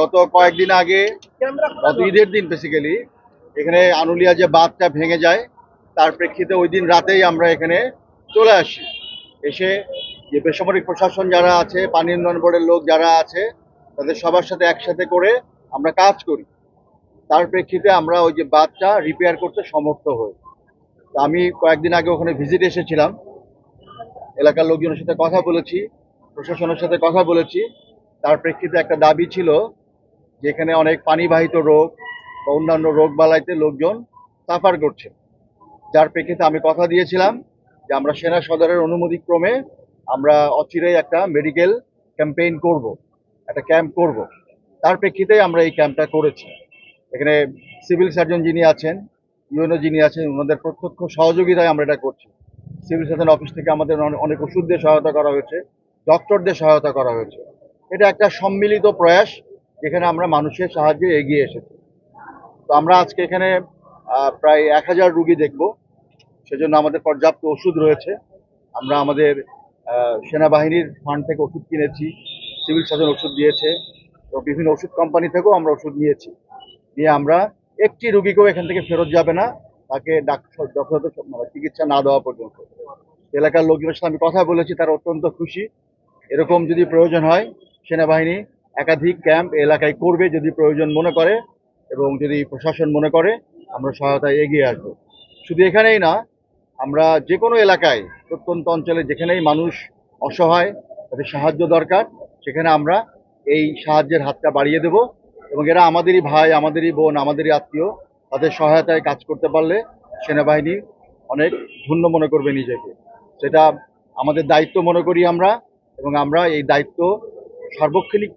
গত কয়েকদিন আগে, গত ঈদের দিন বেসিক্যালি এখানে আনুলিয়া যে বাঁধটা ভেঙে যায়, তার প্রেক্ষিতে ওই দিন রাতেই আমরা এখানে চলে আসি। এসে যে বেসামরিক প্রশাসন যারা আছে, পানি উন্নয়ন বোর্ডের লোক যারা আছে, তাদের সবার সাথে একসাথে করে আমরা কাজ করি। তার প্রেক্ষিতে আমরা ওই যে বাঁধটা রিপেয়ার করতে সমর্থ হই। আমি কয়েকদিন আগে ওখানে ভিজিট এসেছিলাম। এলাকার লোকজনের সাথে কথা বলেছি, প্রশাসনের সাথে কথা বলেছি। তার প্রেক্ষিতে একটা দাবি ছিল যেখানে অনেক পানিবাহিত রোগ বা অন্যান্য রোগ বালাইতে লোকজন সাফার করছে। যার প্রেক্ষিতে আমি কথা দিয়েছিলাম যে আমরা সেনা সদরের অনুমতি ক্রমে আমরা অচিরেই একটা মেডিকেল ক্যাম্পেইন করব, একটা ক্যাম্প করব। তার প্রেক্ষিতে আমরা এই ক্যাম্পটা করেছি। এখানে সিভিল সার্জন যিনি আছেন, ইউএনও যিনি আছেন ওনাদের প্রত্যক্ষ সহযোগিতায় আমরা এটা করছি। সিভিল সার্জন অফিস থেকে আমাদের অনেক ওষুধ দিয়ে সহায়তা করা হয়েছে, ডক্টরদের সহায়তা করা হয়েছে। এটা একটা সম্মিলিত প্রয়াস যেখানে আমরা মানুষের সাহায্যে এগিয়ে এসেছি। তো আমরা আজকে এখানে প্রায় এক হাজার রুগী দেখব। সেজন্য আমাদের পর্যাপ্ত ওষুধ রয়েছে। আমরা আমাদের সেনাবাহিনীর ফান্ড থেকে ওষুধ কিনেছি, সিভিল সার্জন ওষুধ দিয়েছে তো বিভিন্ন ওষুধ কোম্পানি থেকেও আমরা ওষুধ নিয়েছি। নিয়ে আমরা একটি রুগীকেও এখান থেকে ফেরত যাবে না, তাকে ডাক্তার যথাযথ মানে চিকিৎসা না দেওয়া পর্যন্ত। এলাকার লোকজনের সাথে আমি কথা বলেছি, তারা অত্যন্ত খুশি। এরকম যদি প্রয়োজন হয় সেনাবাহিনী একাধিক ক্যাম্প এলাকায় করবে যদি প্রয়োজন মনে করে এবং যদি প্রশাসন মনে করে, আমরা সহায়তায় এগিয়ে আসব। শুধু এখানেই না, আমরা যে কোনো এলাকায়, প্রত্যন্ত অঞ্চলে যেখানেই মানুষ অসহায়, তাদের সাহায্য দরকার, সেখানে আমরা এই সাহায্যের হাতটা বাড়িয়ে দেব এবং এরা আমাদেরই ভাই, আমাদেরই বোন, আমাদেরই আত্মীয়, তাদের সহায়তায় কাজ করতে পারলে সেনাবাহিনী অনেক ধন্য মনে করবে নিজেকে। সেটা আমাদের দায়িত্ব মনে করি আমরা এবং আমরা এই দায়িত্ব সার্বক্ষণিক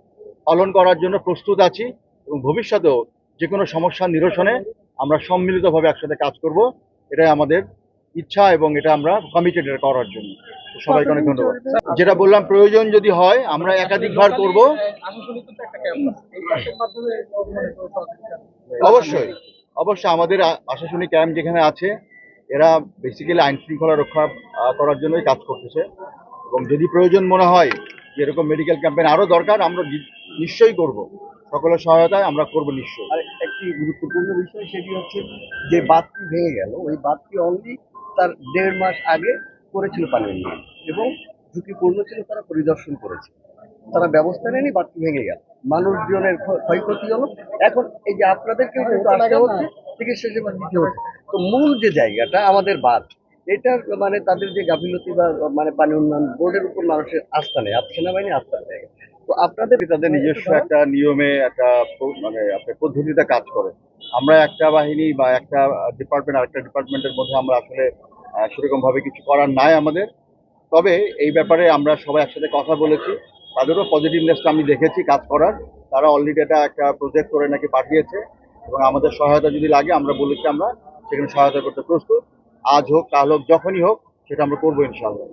পালন করার জন্য প্রস্তুত আছি এবং ভবিষ্যতেও যে কোনো সমস্যার নিরসনে আমরা সম্মিলিতভাবে একসাথে কাজ করব। এটাই আমাদের ইচ্ছা এবং এটা আমরা কমিটেড করার জন্য। সবাইকে অনেক ধন্যবাদ। যেটা বললাম, প্রয়োজন যদি হয়, আমরা একাধিকবার করব। অবশ্যই অবশ্যই আমাদের আশাশুনি ক্যাম্প যেখানে আছে, এরা বেসিক্যালি আইন শৃঙ্খলা রক্ষা করার জন্যই কাজ করতেছে। এবং যদি প্রয়োজন মনে হয় যে এরকম মেডিকেল ক্যাম্পেইন আরও দরকার, আমরা নিশ্চয়ই করব। সকলের সহায়তায় আমরা করব নিশ্চয়ই। আর একটি গুরুত্বপূর্ণ বিষয় সেটি হচ্ছে যে বাঁধটি ভেঙে গেল, ওই বাঁধটি অনলি তার দেড় মাস আগে করেছিল পানি উন্নয়ন এবং ঝুঁকিপূর্ণ ছিল, তারা পরিদর্শন করেছে। তারা ব্যবস্থা নেয়নি বাঁধটি ভেঙে গেল। মানুষজনের ক্ষ- ক্ষয়ক্ষতি হলো এখন এই যে আপনাদেরকেও কিন্তু চিকিৎসা সেবা দিতে হচ্ছে। তো মূল যে জায়গাটা আমাদের বাঁধ এটার মানে তাদের যে গাফিলতি বা মানে পানি উন্নয়ন বোর্ডের উপর মানুষের আস্থা নেই সেনাবাহিনী আস্থা জায়গা তো আপনাদের তাদের নিজস্ব একটা নিয়মে একটা মানে আপনার পদ্ধতিতে কাজ করে? আমরা একটা বাহিনী বা একটা ডিপার্টমেন্ট আরেকটা ডিপার্টমেন্টের মধ্যে আমরা আসলে আহ, সেরকম ভাবে কিছু করার নাই আমাদের। তবে এই ব্যাপারে আমরা সবাই একসাথে কথা বলেছি। তাদেরও পজিটিভনেসটা আমি দেখেছি কাজ করার। তারা অলরেডি এটা একটা প্রজেক্ট করে নাকি পাঠিয়েছে। এবং আমাদের সহায়তা যদি লাগে আমরা বলেছি আমরা সেখানে সহায়তা করতে প্রস্তুত। আজ হোক কাল হোক যখনই হোক সেটা আমরা করব ইনশাআল্লাহ।